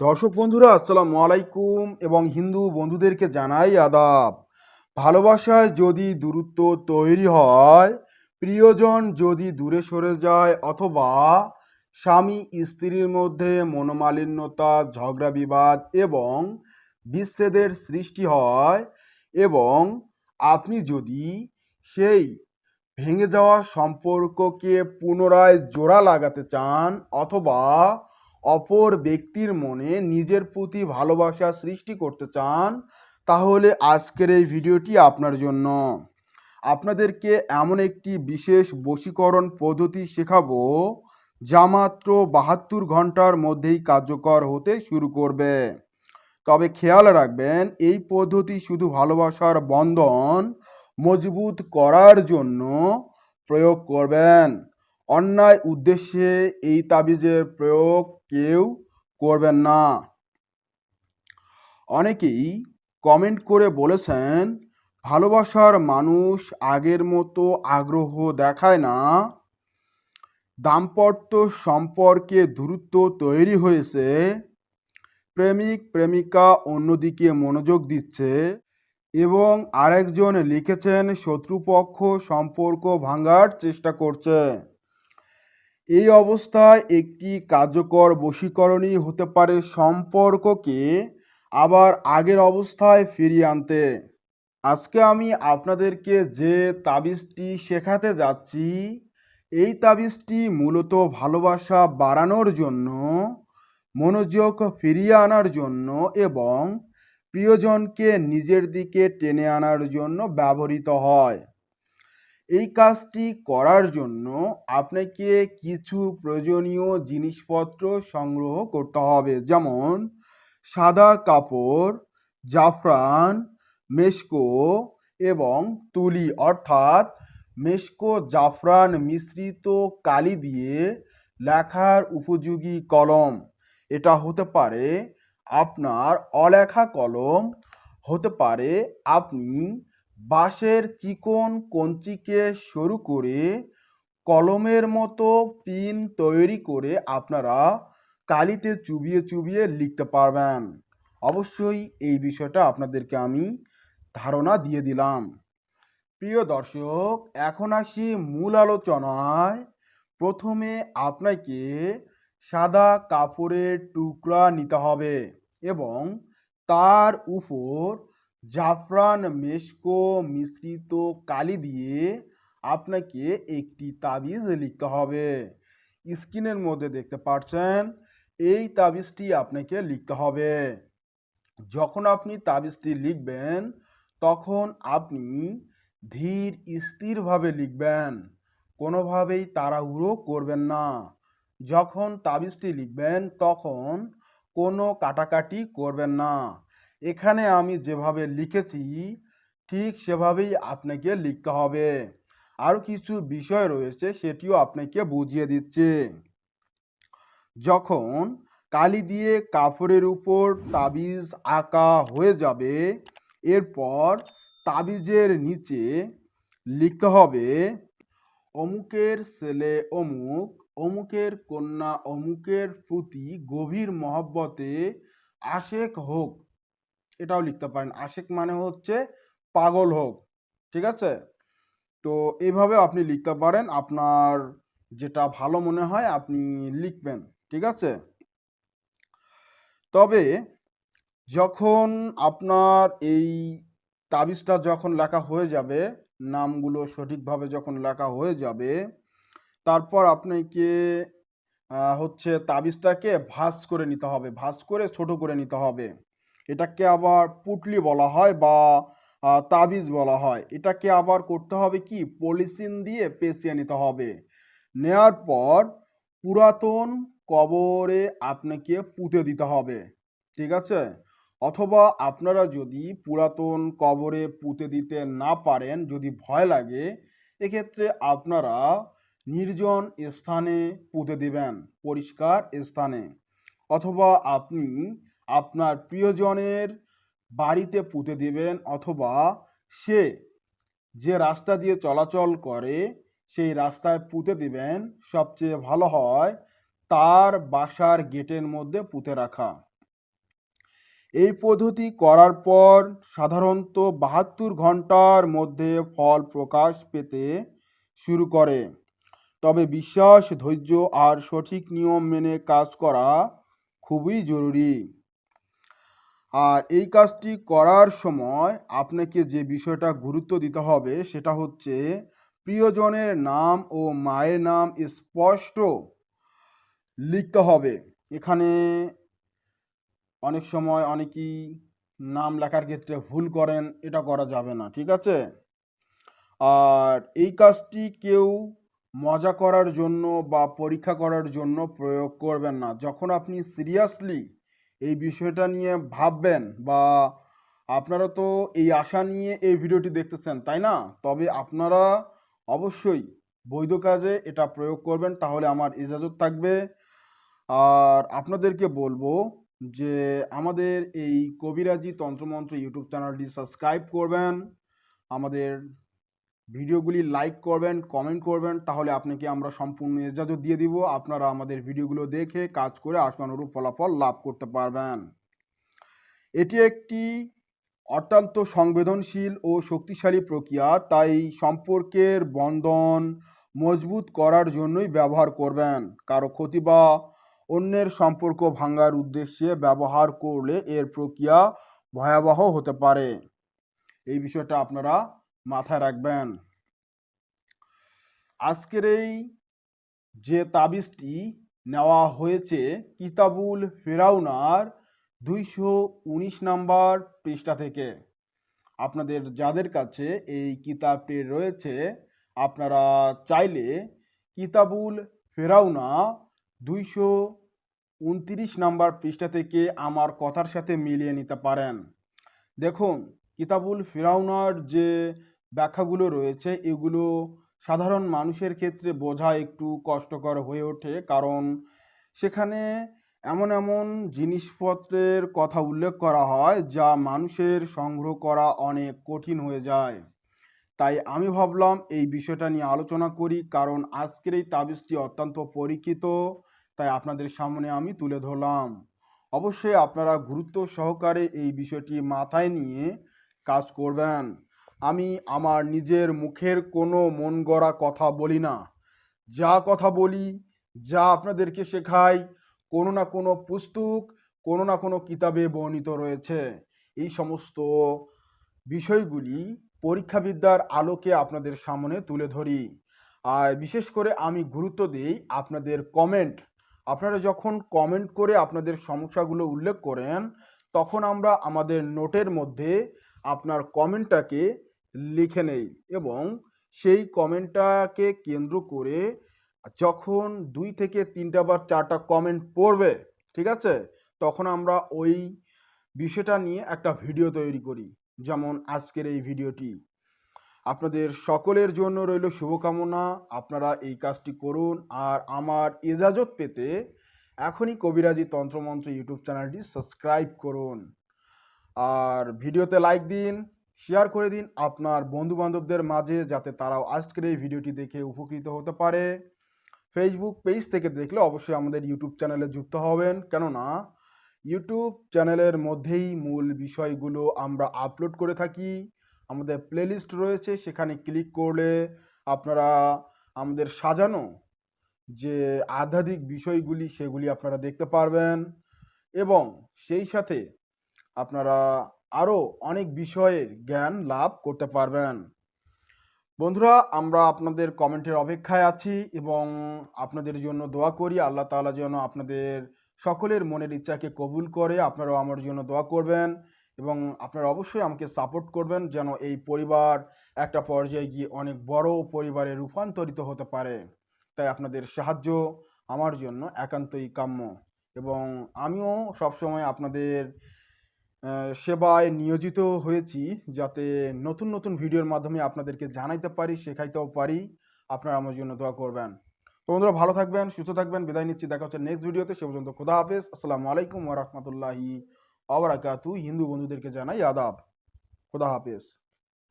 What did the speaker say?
দর্শক বন্ধুরা, আসসালামু আলাইকুম এবং হিন্দু বন্ধুদেরকে জানাই আদাব। ভালোবাসায় যদি দূরত্ব তৈরি হয়, প্রিয়জন যদি দূরে সরে যায় অথবা স্বামী স্ত্রীর মধ্যে মনোমালিন্যতা, ঝগড়া বিবাদ এবং বিচ্ছেদের সৃষ্টি হয় এবং আপনি যদি সেই ভেঙে যাওয়া সম্পর্ককে পুনরায় জোড়া লাগাতে চান অথবা অপর ব্যক্তির মনে নিজের প্রতি ভালোবাসা সৃষ্টি করতে চান, তাহলে আজকের এই ভিডিওটি আপনার জন্য। আপনাদেরকে এমন একটি বিশেষ বশীকরণ পদ্ধতি শেখাবো, যা মাত্র বাহাত্তর ঘণ্টার মধ্যেই কার্যকর হতে শুরু করবে। তবে খেয়াল রাখবেন, এই পদ্ধতি শুধু ভালোবাসার বন্ধন মজবুত করার জন্য প্রয়োগ করবেন। অন্যায় উদ্দেশ্যে এই তাবিজের প্রয়োগ কেউ করবেন না। অনেকেই কমেন্ট করে বলেছেন, ভালোবাসার মানুষ আগের মতো আগ্রহ দেখায় না। দাম্পত্য সম্পর্কে দূরত্ব তৈরি হয়েছে। প্রেমিক প্রেমিকা অন্যদিকে মনোযোগ দিচ্ছে এবং আরেকজন লিখেছেন, শত্রুপক্ষ সম্পর্ক ভাঙার চেষ্টা করছে। এই অবস্থায় একটি কার্যকর বশীকরণই হতে পারে সম্পর্ককে আবার আগের অবস্থায় ফিরিয়ে আনতে। আজকে আমি আপনাদেরকে যে তাবিজটি শেখাতে যাচ্ছি, এই তাবিজটি মূলত ভালোবাসা বাড়ানোর জন্য, মনোযোগ ফিরিয়ে আনার জন্য এবং প্রিয়জনকে নিজের দিকে টেনে আনার জন্য ব্যবহৃত হয়। এই কাজটি করার জন্য আপনাকে কিছু প্রয়োজনীয় জিনিসপত্র সংগ্রহ করতে হবে। যেমন, সাদা কাপড়, জাফরান মেশকো এবং তুলি। অর্থাৎ মেশকো জাফরান মিশ্রিত কালি দিয়ে লেখার উপযোগী কলম। এটা হতে পারে আপনার অলেখা কলম, হতে পারে আপনি বাঁশের চিকন কঞ্চিকে সরু করে কলমের মতো পিন তৈরি করে আপনারা কালিতে চুবিয়ে চুবিয়ে লিখতে পারবেন। অবশ্যই এই বিষয়টা আপনাদেরকে আমি ধারণা দিয়ে দিলাম। প্রিয় দর্শক, এখন আসি মূল আলোচনায়। প্রথমে আপনাকে সাদা কাপড়ের টুকরা নিতে হবে এবং তার উপর জাফরান মেশকো মিশ্রিত কালি দিয়ে আপনাকে একটি তাবিজ লিখতে হবে। স্ক্রিনের মধ্যে দেখতে পাচ্ছেন, এই তাবিজটি আপনাকে লিখতে হবে। যখন আপনি তাবিজটি লিখবেন, তখন আপনি ধীর স্থিরভাবে লিখবেন, কোনোভাবেই তাড়াহুড়ো করবেন না। যখন তাবিজটি লিখবেন, তখন কোনো কাটাকাটি করবেন না। এখানে আমি যেভাবে লিখেছি, ঠিক সেভাবেই আপনাকে লিখতে হবে। আরও কিছু বিষয় রয়েছে, সেটিও আপনাকে বুঝিয়ে দিচ্ছে। যখন কালি দিয়ে কাপড়ের উপর তাবিজ আঁকা হয়ে যাবে, এরপর তাবিজের নিচে লিখতে হবে, অমুকের ছেলে অমুক, অমুকের কন্যা অমুকের প্রতি গভীর মহব্বতে আশেক হোক। এটাও লিখতে পারেন। আশেক মানে হচ্ছে পাগল হোক, ঠিক আছে? তো এইভাবে আপনি লিখতে পারেন, আপনার যেটা ভালো মনে হয় আপনি লিখবেন, ঠিক আছে? তবে যখন আপনার এই তাবিজটা যখন লেখা হয়ে যাবে, নামগুলো সঠিকভাবে যখন লেখা হয়ে যাবে, তারপর আপনাকে হচ্ছে তাবিজটাকে ভাঁজ করে নিতে হবে, ভাঁজ করে ছোট করে নিতে হবে। এটাকে আবার পুটলি বলা হয় বা তাবিজ বলা হয়। এটাকে আবার করতে হবে কি? পলিথিন দিয়ে পেঁচিয়ে নিতে হবে। নেয়ার পর পুরাতন কবরে আপনাকে পুঁতে দিতে হবে। ঠিক আছে? অথবা আপনারা যদি পুরাতন কবরে পুঁতে দিতে না পারেন, যদি ভয় লাগে, এক্ষেত্রে আপনারা নির্জন স্থানে পুঁতে দিবেন, পরিষ্কার স্থানে। অথবা আপনি আপনার প্রিয়জনের বাড়িতে পুঁতে দিবেন অথবা সে যে রাস্তা দিয়ে চলাচল করে সেই রাস্তায় পুঁতে দিবেন। সবচেয়ে ভালো হয় তার বাসার গেটের মধ্যে পুঁতে রাখা। এই পদ্ধতি করার পর সাধারণত বাহাত্তর ঘণ্টার মধ্যে ফল প্রকাশ পেতে শুরু করে। তবে বিশ্বাস, ধৈর্য আর সঠিক নিয়ম মেনে কাজ করা খুবই জরুরি। আর এই কাজটি করার সময় আপনাকে যে বিষয়টা গুরুত্ব দিতে হবে সেটা হচ্ছে প্রিয়জনের নাম ও মায়ের নাম স্পষ্ট লিখতে হবে। এখানে অনেক সময় অনেকেই নাম লেখার ক্ষেত্রে ভুল করেন, এটা করা যাবে না, ঠিক আছে? আর এই কাজটি কেউ মজা করার জন্য বা পরীক্ষা করার জন্য প্রয়োগ করবেন না। যখন আপনি সিরিয়াসলি এই বিষয়টা নিয়ে ভাববেন বা আপনারা তো এই আশা নিয়ে এই ভিডিওটি দেখতেছেন, তাই না? তবে আপনারা অবশ্যই বৈধ কাজে এটা প্রয়োগ করবেন, তাহলে আমার ইজাজত থাকবে। আর আপনাদেরকে বলব যে আমাদের এই কবিরাজি তন্ত্রমন্ত্র ইউটিউব চ্যানেলটি সাবস্ক্রাইব করবেন। আমাদের ভিডিওগুলি লাইক করবেন, কমেন্ট করবেন, তাহলে আপনাকে আমরা সম্পূর্ণ এজাজত দিয়ে দিব। আপনারা আমাদের ভিডিওগুলো দেখে কাজ করে আশানুরূপ ফলাফল লাভ করতে পারবেন। এটি একটি অত্যন্ত সংবেদনশীল ও শক্তিশালী প্রক্রিয়া, তাই সম্পর্কের বন্ধন মজবুত করার জন্যই ব্যবহার করবেন। কারও ক্ষতি বা অন্যের সম্পর্ক ভাঙার উদ্দেশ্যে ব্যবহার করলে এর প্রক্রিয়া ভয়াবহ হতে পারে। এই বিষয়টা আপনারা মাথায় রাখবেন। আজকের এই যে তাবিজটি নেওয়া হয়েছে কিতাবুল ফেরাউনার দুইশো উনিশ নাম্বার পৃষ্ঠা থেকে। আপনাদের যাদের কাছে এই কিতাবটি রয়েছে, আপনারা চাইলে কিতাবুল ফেরাউনা দুইশো উনত্রিশ নাম্বার পৃষ্ঠা থেকে আমার কথার সাথে মিলিয়ে নিতে পারেন। দেখুন, কিতাবুল ফেরাউনার যে ব্যাখ্যাগুলো রয়েছে। এগুলো সাধারণ মানুষের ক্ষেত্রে বোঝা একটু কষ্টকর হয়ে ওঠে। কারণ সেখানে এমন এমন জিনিসপত্রের কথা উল্লেখ করা হয় যা মানুষের সংগ্রহ করা অনেক কঠিন হয়ে যায়। তাই আমি ভাবলাম এই বিষয়টা নিয়ে আলোচনা করি। কারণ আজকের এই তাবিজটি অত্যন্ত পরীক্ষিত, তাই আপনাদের সামনে আমি তুলে ধরলাম। অবশ্যই আপনারা গুরুত্ব সহকারে এই বিষয়টি মাথায় নিয়ে কাজ করবেন। আমি আমার নিজের মুখের কোনো মন গড়া কথা বলি না। যা কথা বলি, যা আপনাদেরকে শেখাই, কোনো না কোনো পুস্তক, কোনো না কোনো কিতাবে বর্ণিত রয়েছে। এই সমস্ত বিষয়গুলি পরীক্ষাবিদ্যার আলোকে আপনাদের সামনে তুলে ধরি। আর বিশেষ করে আমি গুরুত্ব দিই আপনাদের কমেন্ট আপনারা যখন কমেন্ট করে আপনাদের সমস্যাগুলো উল্লেখ করেন তখন আমরা আমাদের নোটের মধ্যে আপনার কমেন্টটাকে লিখে নেই এবং সেই কমেন্টটাকে কেন্দ্র করে যখন দুই থেকে তিনটা বা চারটা কমেন্ট পড়বে, ঠিক আছে? তখন আমরা ওই বিষয়টা নিয়ে একটা ভিডিও তৈরি করি, যেমন আজকের এই ভিডিওটি। আপনাদের সকলের জন্য রইল শুভকামনা। আপনারা এই কাজটি করুন আর আমার এজাজত পেতে এখনই কবিরাজি তন্ত্রমন্ত্র ইউটিউব চ্যানেলটি সাবস্ক্রাইব করুন। আর ভিডিওতে লাইক দিন শেয়ার করে দিন আপনার বন্ধু বান্ধবদের মাঝে যাতে তারাও আজকের এই ভিডিওটি দেখে উপকৃত হতে পারে। ফেসবুক পেজ থেকে দেখলে অবশ্যই আমাদের ইউটিউব চ্যানেলে যুক্ত হবেন। কেননা, ইউটিউব চ্যানেলের মধ্যেই মূল বিষয়গুলো আমরা আপলোড করে থাকি। আমাদের প্লেলিস্ট রয়েছে, সেখানে ক্লিক করলে আপনারা আমাদের সাজানো যে আধ্যাত্মিক বিষয়গুলি সেগুলি আপনারা দেখতে পারবেন এবং সেই সাথে আপনারা আরও অনেক বিষয়ের জ্ঞান লাভ করতে পারবেন। বন্ধুরা, আমরা আপনাদের কমেন্টের অপেক্ষায় আছি এবং আপনাদের জন্য দোয়া করি। আল্লাহ তাআলা যেন আপনাদের সকলের মনের ইচ্ছাকে কবুল করে, আপনারাও আমার জন্য দোয়া করবেন এবং আপনারা অবশ্যই আমাকে সাপোর্ট করবেন যেন এই পরিবার একটা পর্যায়ে গিয়ে অনেক বড় পরিবারে রূপান্তরিত হতে পারে। তাই আপনাদের সাহায্য আমার জন্য একান্তই কাম্য। এবং আমিও সবসময় আপনাদের সেবায় নিয়োজিত হয়েছি যাতে নতুন নতুন ভিডিওর মাধ্যমে আপনাদেরকে জানাইতে পারি, শেখাইতেও পারি। আপনারা আমার জন্য দোয়া করবেন। তো বন্ধুরা, ভালো থাকবেন, সুস্থ থাকবেন। বিদায় নিচ্ছি। দেখা হচ্ছে নেক্সট ভিডিওতে সে পর্যন্ত খোদা হাফেজ। আসসালামু আলাইকুম ওরহমতুল্লাহি আবরাকাতু হিন্দু বন্ধুদেরকে জানাই আদাব। খোদা হাফেজ।